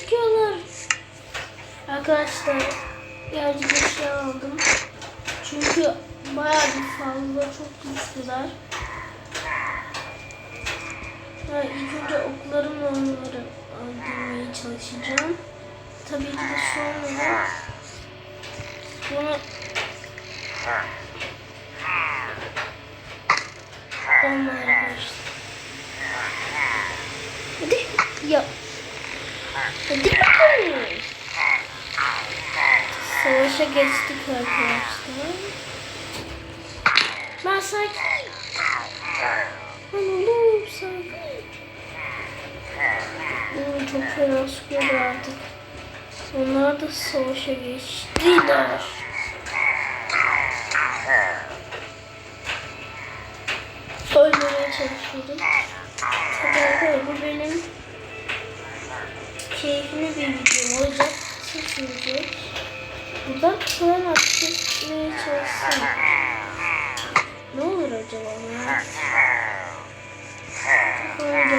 sıkıyorlar. Arkadaşlar birazcık eşya aldım. Çünkü bayağı bir fazla çok güçlüler. Ha, ilk önce oklarımla onları öldürmeye çalışacağım. Tabii ki de sonra bunu olmuyor arkadaşlar. Hadi ya. Savaşa geçtik arkadaşlar. Ben sakin. Lan oğlum sakin. Oo, çok fena sıkıyorlar artık. Onlar da savaşa geçtiler. Ölmemeye çalışıyordum. Tabii bu benim keyifli bir video olacak. Kısa sürecek. Buradan ateş etmeye çalışsam. Ne olur acaba ya? Böyle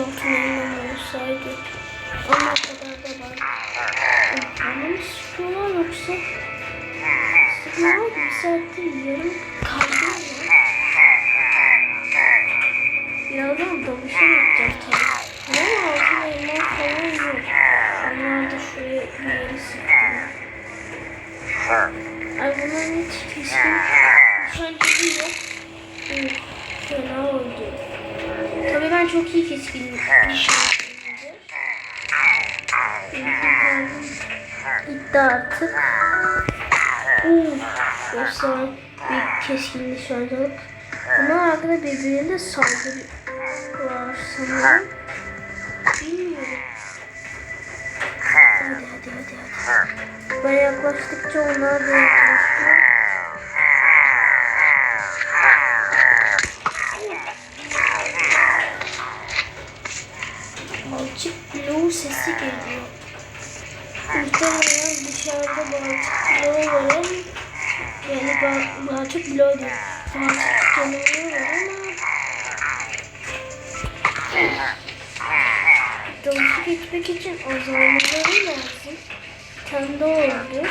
Abi keşke altın elmam olsaydı. Ama o kadar da var. Bana mı sıkıyorlar yoksa? Sıkıyorlar bir saattir yarım kaldı Birazdan dalışa gideceğim tabii. Ama altın elma falan yok. Onlar da şuraya bir yere sıktılar. Ay bunların hiç keskin nişancılığı yok. Üf, fena oldu. Tabii ben çok iyi keskin nişancıyımdır. Gitti artık. Uf, efsane bir keskin nişancılık. Bunlar arkada birbirine saldırı var sanırım. Bilmiyorum. Hadi hadi hadi hadi. Ben yaklaştıkça onlar da yaklaşıyor. Balçık bloğu sesi geliyor. Muhtemelen dışarıda balçık bloğu yani ba balçık bloğu değil. Balçık canavarı var ama Dalışa geçmek için azalmaları lazım. Kendi oldu.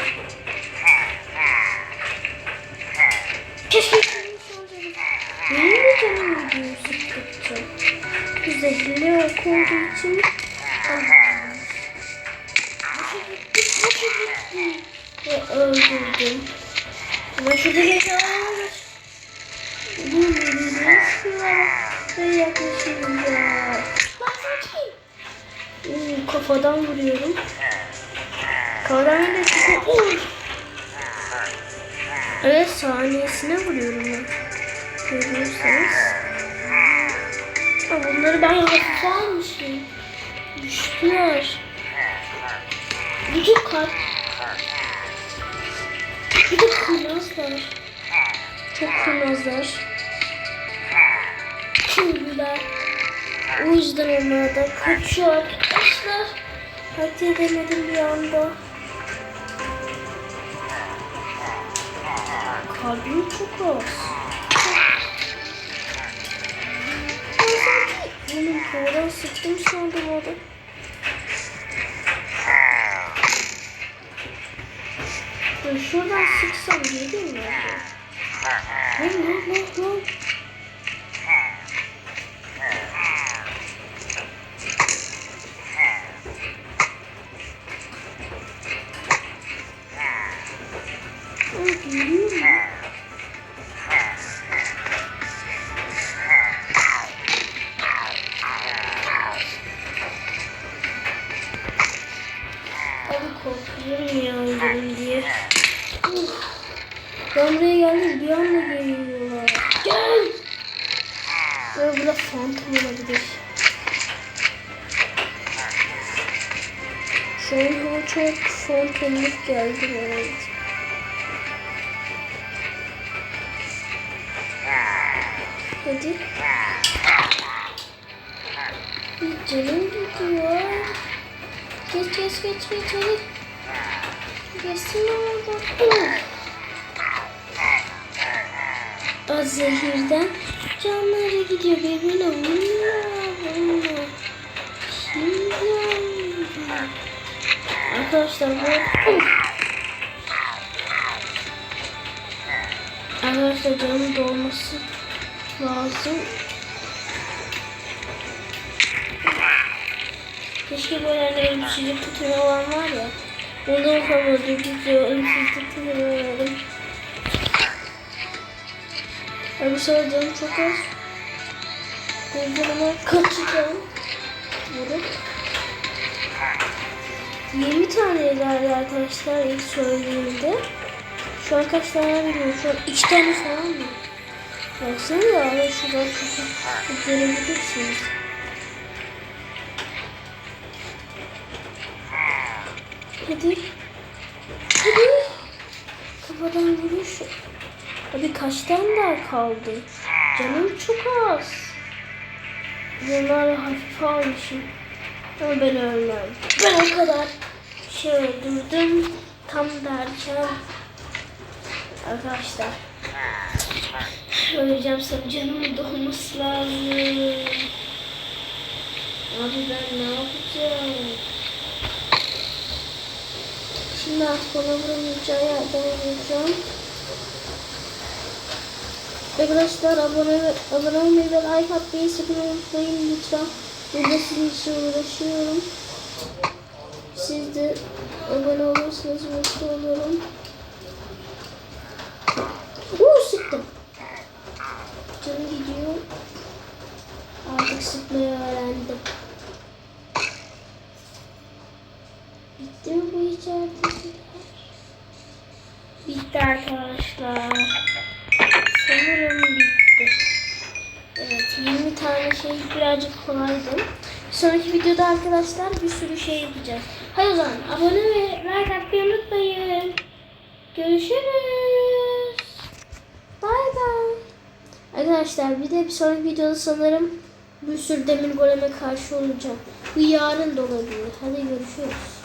Ve öldürdüm. Ama şurada. Birbirine sıkıyorlar ve sakin. Oo, kafadan vuruyorum. Kafadan da çıkıyor. Uy. Evet saniyesine vuruyorum ben. Görüyorsanız. Aa, bunları ben hafife almışım. Düştüler. Bütün kalp. Bir de kurnazlar. Çok kurnazlar. Köylüler. O yüzden onlar da kaçıyor arkadaşlar. Hadi edemedim bir anda. Kalbim çok az. Benim kovadan sıktım sandım orada. Ben şuradan sıksam gelir mi? acaba? Lan lan lan lan. Ay, geliyor mu? Abi korkuyorum ya Ben buraya geldim bir anda geliyorlar. Gel. Böyle burada fantom olabilir. Şu an hava çok fantomluk geldi bana. Hadi. Canım gidiyor. Geç geç geç geç hadi. Geçsin orada. O zehirden canları gidiyor birbirine vuruyor. Şimdi. Arkadaşlar bu Arkadaşlar canım dolması lazım. Keşke böyle hani ölümsüzlük tutunu olan var ya. Ondan yapamadım. Güzel ölümsüzlük tutunu öğrendim. Ay bu sefer canım çok az. Gözlerime kaçacağım. Vurup. 20 tane ileride arkadaşlar ilk söylediğimde. Şu an kaç tane bilmiyorum. Şu an 2 tane falan mı? Baksana ya. Ben şuradan kafa görebilirsiniz. Hadi. Hadi. Kafadan vuruş. Abi kaç tane daha kaldı? Canım çok az. Bunları hafif almışım. Ama ben ölmem. Ben o kadar şey öldürdüm. Tam derken arkadaşlar öleceğim sana canımın dolması lazım. Abi ben ne yapacağım? Şimdi ona vuramayacağı yerden vuracağım. Arkadaşlar abone, abone olmayı ve like atmayı sakın unutmayın lütfen. Burada sizin için uğraşıyorum. Siz de abone olursanız mutlu olurum. Uuu sıktım. Canım gidiyor. Artık sıkmayı öğrendim. Bitti mi bu içeridekiler? Bitti arkadaşlar. Sanırım bitti. Evet 20 tane şey birazcık kolaydı. Bir sonraki videoda arkadaşlar bir sürü şey yapacağız. Hadi o zaman abone ve like atmayı unutmayın. Görüşürüz. Bay bay. Arkadaşlar bir de bir sonraki videoda sanırım bir sürü demir goleme karşı olacağım. Bu yarın da olabilir. Hadi görüşürüz.